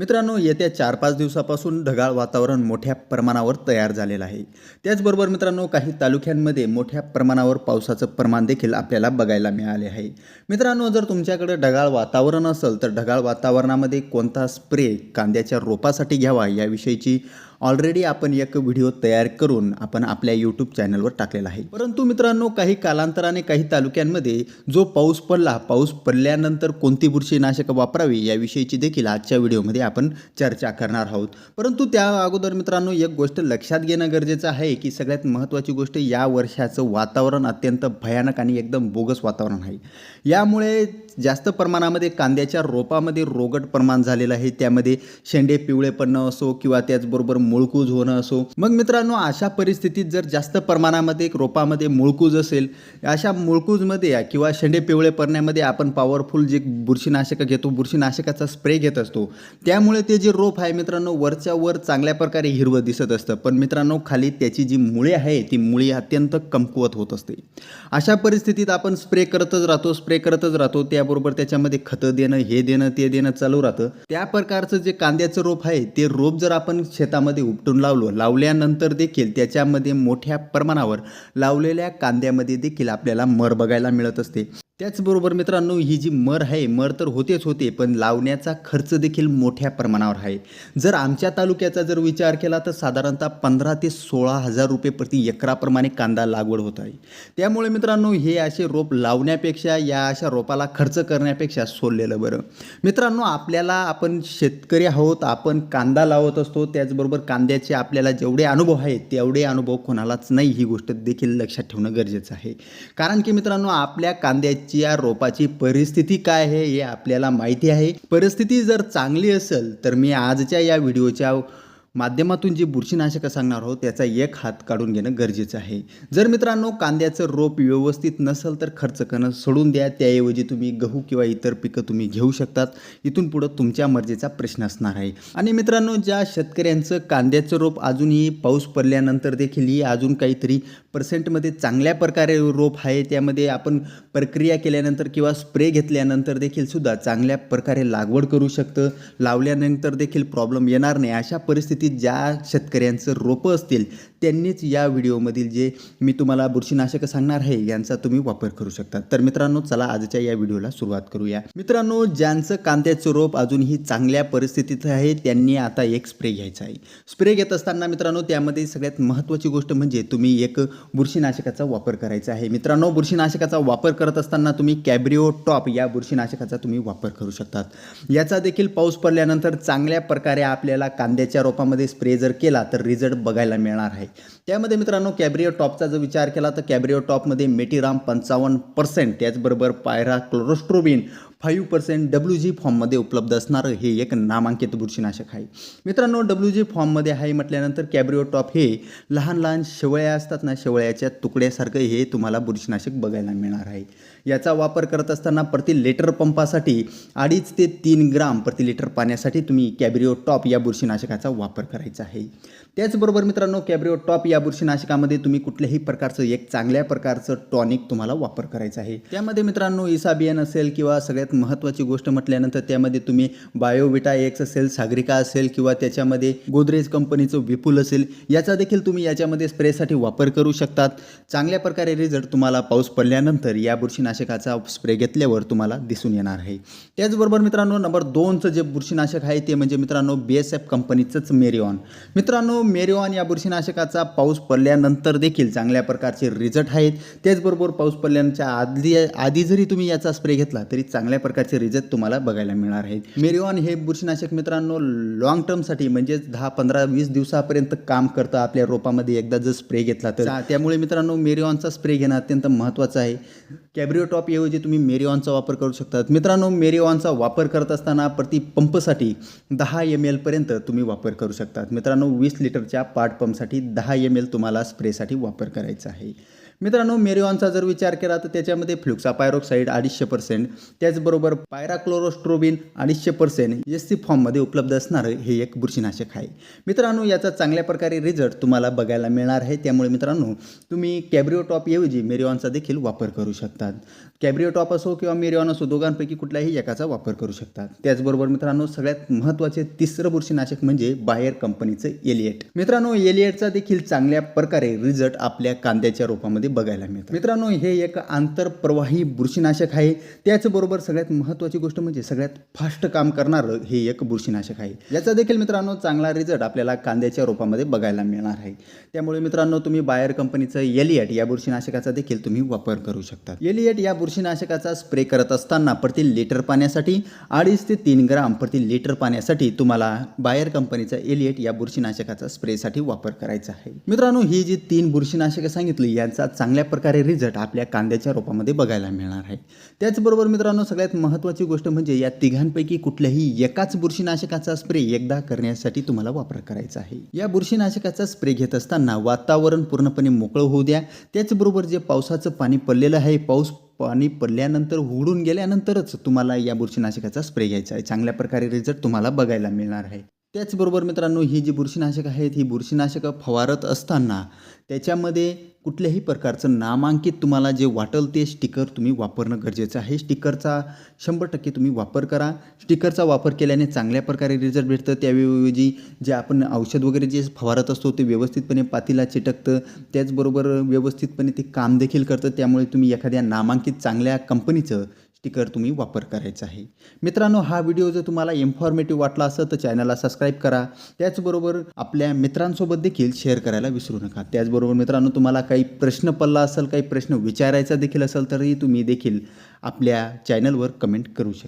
मित्रांनो येत्या चार पाच दिवसापासून ढगाळ वातावरण मोठ्या प्रमाणावर तयार झालेलं आहे. त्याचबरोबर मित्रांनो काही तालुक्यांमध्ये मोठ्या प्रमाणावर पावसाचं प्रमाण देखील आपल्याला बघायला मिळाले आहे. मित्रांनो जर तुमच्याकडे ढगाळ वातावरण असेल तर ढगाळ वातावरणामध्ये कोणता स्प्रे कांद्याच्या रोपासाठी घ्यावा याविषयीची ऑलरेडी आपण एक व्हिडिओ तयार करून आपण आपल्या यूट्यूब चॅनलवर टाकलेला आहे. परंतु मित्रांनो काही कालांतराने काही तालुक्यांमध्ये जो पाऊस पडला पाऊस पडल्यानंतर कोणती बुरशीनाशकं वापरावी याविषयीची देखील आजच्या व्हिडिओमध्ये आपण चर्चा करणार आहोत. परंतु त्या अगोदर मित्रांनो एक गोष्ट लक्षात घेणं गरजेचं आहे की सगळ्यात महत्त्वाची गोष्ट या वर्षाचं वातावरण अत्यंत भयानक आणि एकदम बोगस वातावरण आहे. यामुळे जास्त प्रमाणामध्ये कांद्याच्या रोपामध्ये रोगट प्रमाण झालेलं आहे. त्यामध्ये शेंडे पिवळे पडणं असो किंवा त्याचबरोबर मुळकूज होणं असो. मग मित्रांनो अशा परिस्थितीत जर जास्त प्रमाणामध्ये रोपामध्ये मुळकूज असेल अशा मुळकूजमध्ये किंवा शेंडे पिवळे पडण्यामध्ये आपण पॉवरफुल जे बुरशीनाशकं घेतो बुरशीनाशकाचा स्प्रे घेत असतो. त्यामुळे ते जे रोप आहे मित्रांनो वरच्या वर चांगल्या प्रकारे हिरवं दिसत असतं. पण मित्रांनो खाली त्याची जी मुळे आहे ती मुळी अत्यंत कमकुवत होत असते. अशा परिस्थितीत आपण स्प्रे करतच राहतो स्प्रे करतच राहतो. त्या त्याबरोबर त्याच्यामध्ये खतं देणं हे देणं ते देणं चालू राहतं. त्या प्रकारचं जे कांद्याचं रोप आहे ते रोप जर आपण शेतामध्ये उपटून लावलो लावल्यानंतर देखील त्याच्यामध्ये मोठ्या प्रमाणावर लावलेल्या कांद्यामध्ये देखील आपल्याला मर बघायला मिळत असते. त्याचबरोबर मित्रांनो ही जी मर आहे मर तर होतेच होते पण लावण्याचा खर्च देखील मोठ्या प्रमाणावर आहे. जर आमच्या तालुक्याचा जर विचार केला तर साधारणतः पंधरा ते सोळा हजार रुपये प्रति एकराप्रमाणे कांदा लागवड होत आहे. त्यामुळे मित्रांनो हे असे रोप लावण्यापेक्षा या अशा रोपाला खर्च करण्यापेक्षा सोडलेलं बरं. मित्रांनो आपल्याला आपण शेतकरी आहोत आपण कांदा लावत असतो त्याचबरोबर कांद्याचे आपल्याला जेवढे अनुभव आहेत तेवढे अनुभव कोणालाच नाही ही गोष्ट देखील लक्षात ठेवणं गरजेचं आहे. कारण की मित्रांनो आपल्या कांद्याची या रोपाची परिस्थिती काय आहे हे आपल्याला माहिती आहे. परिस्थिती जर चांगली असेल तर मी आजच्या या व्हिडिओच्या माध्यमातून जी बुरशीनाशकं सांगणार आहोत त्याचा एक हात काढून घेणं गरजेचं आहे. जर मित्रांनो कांद्याचं रोप व्यवस्थित नसेल तर खर्च करणं सोडून द्या. त्याऐवजी तुम्ही गहू किंवा इतर पिकं तुम्ही घेऊ शकतात. इथून पुढं तुमच्या मर्जीचा प्रश्न असणार आहे. आणि मित्रांनो ज्या शेतकऱ्यांचं कांद्याचं रोप अजूनही पाऊस पडल्यानंतर देखील ही अजून काहीतरी पर्सेंटमध्ये चांगल्या प्रकारे रोप आहे. त्यामध्ये आपण प्रक्रिया केल्यानंतर किंवा स्प्रे घेतल्यानंतर देखील सुद्धा चांगल्या प्रकारे लागवड करू शकतं. लावल्यानंतर देखील प्रॉब्लेम येणार नाही. अशा परिस्थितीत ज्या शेतकऱ्यांचं रोपं असतील त्यांनीच या व्हिडिओमधील जे मी तुम्हाला बुरशीनाशकं सांगणार आहे यांचा तुम्ही वापर करू शकता. तर मित्रांनो चला आजच्या या व्हिडिओला सुरुवात करूया. मित्रांनो ज्यांचं कांद्याचं रोप अजूनही चांगल्या परिस्थितीत आहे त्यांनी आता एक स्प्रे घ्यायचा आहे. स्प्रे घेत असताना मित्रांनो त्यामध्ये सगळ्यात महत्त्वाची गोष्ट म्हणजे तुम्ही एक बुरशीनाशकाचा वापर करायचा आहे. मित्रांनो बुरशीनाशकाचा वापर करत असताना तुम्ही कॅब्रिओ टॉप या बुरशीनाशकाचा तुम्ही वापर करू शकतात. याचा देखील पाऊस पडल्यानंतर चांगल्या प्रकारे आपल्याला कांद्याच्या रोपामध्ये स्प्रे जर केला तर रिझल्ट बघायला मिळणार आहे. त्यामध्ये मित्रांनो कॅब्रिओ टॉपचा जर विचार केला तर कॅब्रिओ टॉपमध्ये मेटीराम पंचावन्न पर्सेंट त्याचबरोबर pyraclostrobin five percent W G फॉर्ममध्ये उपलब्ध असणारं हे एक नामांकित बुरशीनाशक आहे. मित्रांनो डब्ल्यू जी फॉर्ममध्ये आहे म्हटल्यानंतर कॅब्रिओ टॉप हे लहान लहान शेवळ्या असतात ना शेवळ्याच्या तुकड्यासारखं हे तुम्हाला बुरशीनाशक बघायला मिळणार आहे. याचा वापर करत असताना प्रति लिटर पंपासाठी अडीच ते तीन ग्राम प्रति लिटर पाण्यासाठी तुम्ही कॅब्रिओ टॉप या बुरशीनाशकाचा वापर करायचा आहे. त्याचबरोबर मित्रांनो कॅब्रिओ टॉप या बुरशीनाशकामध्ये तुम्ही कुठल्याही प्रकारचं एक चांगल्या प्रकारचं टॉनिक तुम्हाला वापर करायचं आहे. त्यामध्ये मित्रांनो इसाबियन असेल किंवा सगळ्यात महत्त्वाची गोष्ट म्हटल्यानंतर त्यामध्ये तुम्ही बायोविटा एक्स असेल सागरिका असेल किंवा त्याच्यामध्ये गोदरेज कंपनीचं विपुल असेल याचा देखील तुम्ही याच्यामध्ये स्प्रेसाठी वापर करू शकतात. चांगल्या प्रकारे रिझल्ट तुम्हाला पाऊस पडल्यानंतर या बुरशीनाशकाचा स्प्रे घेतल्यावर तुम्हाला दिसून येणार आहे. त्याचबरोबर मित्रांनो नंबर दोनचं जे बुरशीनाशक आहे ते म्हणजे मित्रांनो बी एस एफ कंपनीचंच मेरिऑन मित्रांनो मेरिऑन या बुरशीनाशकाचा पाऊस पडल्यानंतर देखील चांगल्या प्रकारचे रिझल्ट आहेत. त्याचबरोबर पाऊस पडल्याच्या आधी आधी जरी तुम्ही याचा स्प्रे घेतला तरी चांगल्या प्रकारचे रिझल्ट तुम्हाला बघायला मिळणार आहेत. मेरिऑन हे बुरशीनाशक मित्रांनो लॉंग टर्मसाठी म्हणजेच दहा पंधरा वीस दिवसापर्यंत काम करतं. आपल्या रोपामध्ये एकदा जर स्प्रे घेतला तर. त्यामुळे मित्रांनो मेरिऑनचा स्प्रे घेणं अत्यंत महत्त्वाचं आहे. कॅब्रिओ टॉप ऐवजी तुम्ही मेरिऑनचा वापर करू शकतात. मित्रांनो मेरिऑनचा वापर करत असताना प्रति पंपसाठी दहा एम एलपर्यंत तुम्ही वापर करू शकतात. मित्रांनो वीस लिटरच्या पाट पंपसाठी दहा एम एल तुम्हाला स्प्रेसाठी वापर करायचा आहे. मित्रांनो मेरिऑनचा जर विचार केला तर त्याच्यामध्ये फ्लुक्सा पायरोक्साईड अडीचशे पर्सेंट त्याचबरोबर पायराक्लोरोस्ट्रोबिन अडीचशे पर्सेंट एस सी फॉर्ममध्ये उपलब्ध असणारं हे एक बुरशीनाशक आहे. मित्रांनो याचा चांगल्या प्रकारे रिझल्ट तुम्हाला बघायला मिळणार आहे. त्यामुळे मित्रांनो तुम्ही कॅब्रिओ टॉपऐवजी मेरिऑनचा देखील वापर करू शकता. शकतात. कॅब्रिओ टॉप असो किंवा मेरिऑन असो दोघांपैकी कुठल्याही एकाचा वापर करू शकतात. त्याचबरोबर मित्रांनो सगळ्यात महत्त्वाचे तिसरं बुरशीनाशक म्हणजे बायर कंपनीचं एलिएट मित्रांनो एलिएटचा देखील चांगल्या प्रकारे रिझल्ट आपल्या कांद्याच्या रोपामध्ये बघायला मिळतो मित्रांनो हे एक आंतरप्रवाही बुरशीनाशक आहे. त्याचबरोबर सगळ्यात महत्त्वाची गोष्ट म्हणजे सगळ्यात फास्ट काम करणारं हे एक बुरशीनाशक आहे. याचा देखील मित्रांनो चांगला रिझल्ट आपल्याला कांद्याच्या रोपामध्ये बघायला मिळणार आहे. त्यामुळे मित्रांनो तुम्ही बायर कंपनीचं एलिएट या बुरशीनाशकाचा देखील तुम्ही वापर करू शकता एलियट या बुरशीनाशकाचा स्प्रे करत असताना प्रति लिटर पाण्यासाठी अडीच ते तीन ग्राम प्रति लिटर पाण्यासाठी तुम्हाला बायर कंपनीचा एलिएट या बुरशीनाशकाचा स्प्रेसाठी वापर करायचा आहे. मित्रांनो ही जी तीन बुरशीनाशकं सांगितली यांचा चांगल्या प्रकारे रिझल्ट आपल्या कांद्याच्या रोपामध्ये बघायला मिळणार आहे. त्याचबरोबर मित्रांनो सगळ्यात महत्त्वाची गोष्ट म्हणजे या तिघांपैकी कुठल्याही एकाच बुरशीनाशकाचा स्प्रे एकदा करण्यासाठी तुम्हाला वापर करायचा आहे. या बुरशीनाशकाचा स्प्रे घेत असताना वातावरण पूर्णपणे मोकळं होऊ द्या. त्याचबरोबर जे पावसाचं पाणी पडलेलं आहे पाऊस पाणी पडल्यानंतर उघडून गेल्यानंतरच तुम्हाला या बुरशीनाशकाचा स्प्रे घ्यायचा आहे. चांगल्या प्रकारे रिझल्ट तुम्हाला बघायला मिळणार आहे. त्याचबरोबर मित्रांनो ही जी बुरशीनाशक आहेत ही बुरशीनाशकं फवारत असताना त्याच्यामध्ये कुठल्याही प्रकारचं नामांकित तुम्हाला जे वाटेल ते स्टिकर तुम्ही वापरणं गरजेचं आहे. स्टिकरचा शंभर टक्के तुम्ही वापर करा. स्टिकरचा वापर केल्याने चांगल्या प्रकारे रिझल्ट भेटतं. त्याऐवजी जे आपण औषध वगैरे जे फवारत असतो ते व्यवस्थितपणे पातीला चिटकतं. त्याचबरोबर व्यवस्थितपणे ते काम देखील करतं. त्यामुळे तुम्ही एखाद्या नामांकित चांगल्या कंपनीचं स्टिकर तुम्ही वापर करायचा आहे. मित्रांनो हा व्हिडिओ जर तुम्हाला इन्फॉर्मेटिव्ह वाटला असेल तर चॅनलला सबस्क्राईब करा. त्याचबरोबर आपल्या मित्रांसोबत देखील शेअर करायला विसरू नका. त्याचबरोबर मित्रांनो तुम्हाला काही प्रश्न पडला असेल काही प्रश्न विचारायचा देखील असेल तरी तुम्ही देखील आपल्या चॅनलवर कमेंट करू शकता.